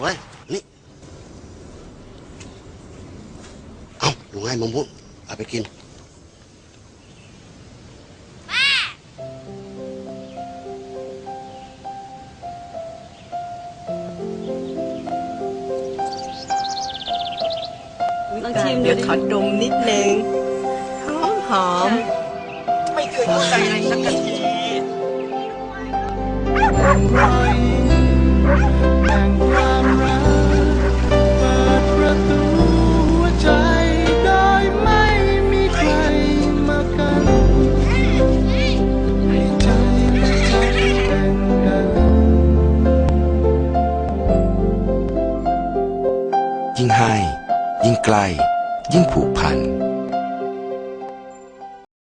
ไว้นี่เอาลุงให้มะม่วงเอาไปกินลองชิมดูดิเดี๋ยวขอดมนิดนึงหอมหอมไม่เคยเข้าใจเลยสักที ให้ ยิ่งใกล้ ยิ่งผูกพัน